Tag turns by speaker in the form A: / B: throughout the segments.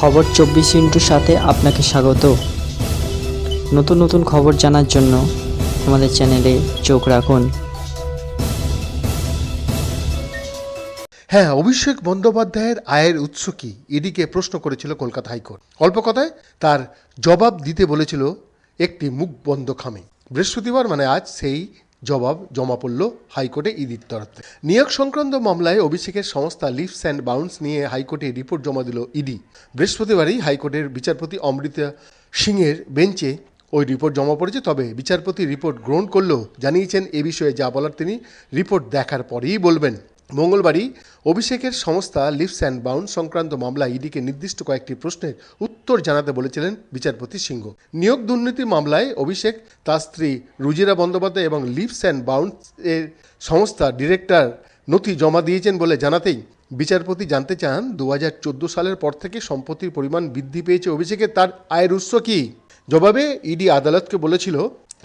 A: খবর চব্বিশ ইন্টুর সাথে আপনাকে স্বাগত। নতুন নতুন খবর জানার জন্য আমাদের চ্যানেলে চোখ রাখুন।
B: হ্যাঁ অভিষেক বন্দ্যোপাধ্যায়ের আয়ের উৎস কি? ইডিকে প্রশ্ন করেছিল কলকাতা হাইকোর্ট। অল্প কথায় তার জবাব দিতে বলেছিল একটি মুখ বন্ধ খামে। বৃহস্পতিবার মানে আজ সেই জবাব জমা পড়ল হাইকোর্টে ইদির তরফে নিয়োগ সংক্রান্ত মামলায় অভিষেকের সংস্থা লিফস অ্যান্ড বাউন্স নিয়ে হাইকোর্টে রিপোর্ট জমা দিল ইডি। বৃহস্পতিবারই হাইকোর্টের বিচারপতি অমৃতা সিংয়ের বেঞ্চে ওই রিপোর্ট জমা পড়েছে, তবে বিচারপতি রিপোর্ট গ্রহণ করলেও জানিয়েছেন এ বিষয়ে যা বলার তিনি রিপোর্ট দেখার পরেই বলবেন। মঙ্গলবারই অভিষেকের সংস্থা লিভস অ্যান্ড বাউন্ড সংক্রান্ত মামলায় ইডিকে নির্দিষ্ট কয়েকটি প্রশ্নের উত্তর জানাতে বলেছিলেন বিচারপতি সিংহ। নিয়োগ দুর্নীতি মামলায় অভিষেক, তার স্ত্রী রুজিরা বন্দ্যোপাধ্যায় এবং লিভস অ্যান্ড বাউন্ড এর সংস্থা ডিরেক্টর নথি জমা দিয়েছেন বলে জানাতেই বিচারপতি জানতে চান দু হাজার চোদ্দ সালের পর থেকে সম্পত্তির পরিমাণ বৃদ্ধি পেয়েছে অভিষেকের, তার আয়ের উৎস কী? জবাবে ইডি আদালতকে বলেছিল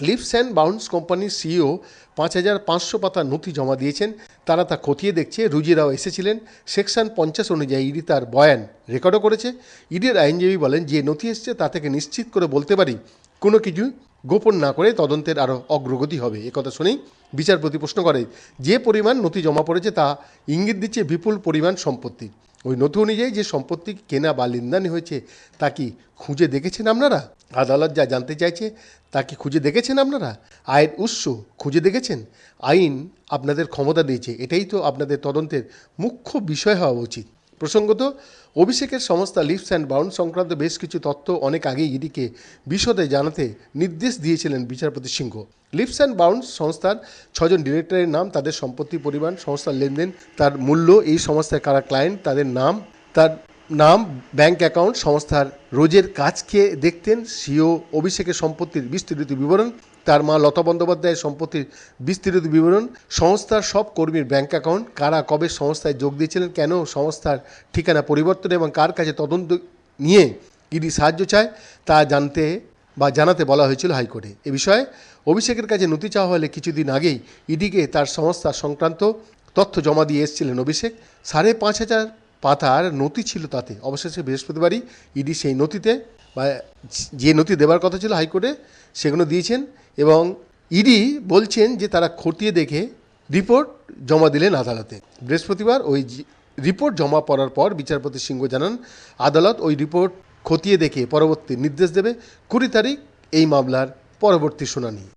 B: লিভস অ্যান্ড বাউন্স কোম্পানির সিইও পাঁচ হাজার পাঁচশো পাতা নথি জমা দিয়েছেন। তারা তা খতিয়ে দেখছে। রুজিরাও এসেছিলেন। সেকশন পঞ্চাশ অনুযায়ী ইডি তার বয়ান রেকর্ডও করেছে। ইডির আইনজীবী বলেন, যে নথি এসছে তা থেকে নিশ্চিত করে বলতে পারি। কোনো কিছু গোপন না করে তদন্তের আরও অগ্রগতি হবে। একথা শুনেই বিচারপতি প্রশ্ন করে, যে পরিমাণ নথি জমা পড়েছে তা ইঙ্গিত দিচ্ছে বিপুল পরিমাণ সম্পত্তি। ওই নথি অনুযায়ী যে সম্পত্তি কেনা বা লেনদেন হয়েছে, তা কি খুঁজে দেখেছেন আপনারা? আদালত যা জানতে চাইছে, তা কি খুঁজে দেখেছেন আপনারা? আয়ের উৎস খুঁজে দেখেছেন? আইন আপনাদের ক্ষমতা দিয়েছে, এটাই তো আপনাদের তদন্তের মুখ্য বিষয় হওয়া উচিত। প্রসঙ্গত, অভিষেকের সংস্থা লিপস অ্যান্ড বাউন্ড সংক্রান্ত বেশ কিছু তথ্য অনেক আগেই ইডিকে বিশদে জানাতে নির্দেশ দিয়েছিলেন বিচারপতি সিংহ। লিপস অ্যান্ড বাউন্ড সংস্থার ছজন ডিরেক্টরের নাম, তাদের সম্পত্তি, পরিমাণ, সংস্থার লেনদেন, তার মূল্য, এই সংস্থায় কারা ক্লায়েন্ট, তাদের নাম, তার নাম ব্যাংক অ্যাকাউন্ট সংস্থার রোজের কাজকে দেখতেন সিও অভিষেকের সম্পত্তির বিস্তৃত বিবরণ, তার মা লতা বন্দ্যোপাধ্যায়ের সম্পত্তির বিস্তৃত বিবরণ, সংস্থার সব কর্মীর ব্যাংক অ্যাকাউন্ট, কারা কবে সংস্থায় যোগ দিয়েছিলেন, কেন সংস্থার ঠিকানা পরিবর্তন এবং কার কাছে তদন্ত নিয়ে ইডি সাহায্য চায়, তা জানতে বা জানাতে বলা হয়েছিল হাইকোর্টে। এ বিষয়ে অভিষেকের কাছে নথি চাওয়া হলে কিছুদিন আগেই ইডিকে তার সংস্থা সংক্রান্ত তথ্য জমা দিয়ে এসেছিলেন অভিষেক। সাড়ে পাঁচ হাজার পাতার নথি ছিল তাতে। অবশেষে বৃহস্পতিবারই ইডি সেই নথিতে বা যে নথি দেওয়ার কথা ছিল হাইকোর্টে, সেগুলো দিয়েছেন এবং ইডি বলছেন যে তারা খতিয়ে দেখে রিপোর্ট জমা দিলেন আদালতে। বৃহস্পতিবার ওই রিপোর্ট জমা পড়ার পর বিচারপতি সিংহ জানান, আদালত ওই রিপোর্ট খতিয়ে দেখে পরবর্তী নির্দেশ দেবে, কুড়ি তারিখ এই মামলার পরবর্তী শুনানি।